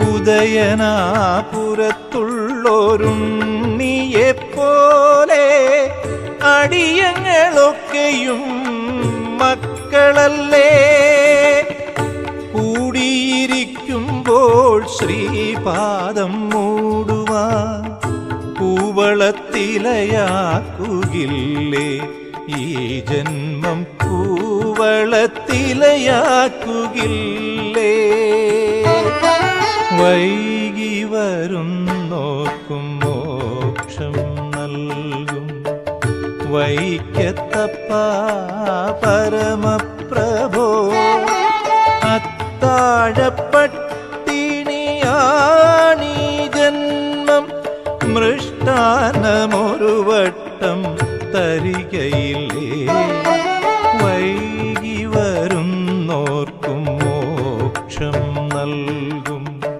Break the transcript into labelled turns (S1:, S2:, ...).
S1: ഉദയനാപുരത്തുള്ളോരുണ്ണിയെപ്പോലെ അടിയങ്ങളൊക്കെയും മക്കളല്ലേ. കൂടിയിരിക്കുമ്പോൾ ശ്രീപാദം മൂടുവാ. പൂവളത്തിലയാക്കുകില്ലേ ഈ ജന്മം പൂവളത്തിലയാക്കുകില്ലേ വൈകി വരും നോക്കും മോക്ഷം നൽകും. വൈക്കത്തപ്പ പരമപ്രഭോ അത്താഴപ്പട്ടിണിയാണീ ജന്മം. മൃഷ്ടാനമൊരു വട്ടം തരികയില്ലേ?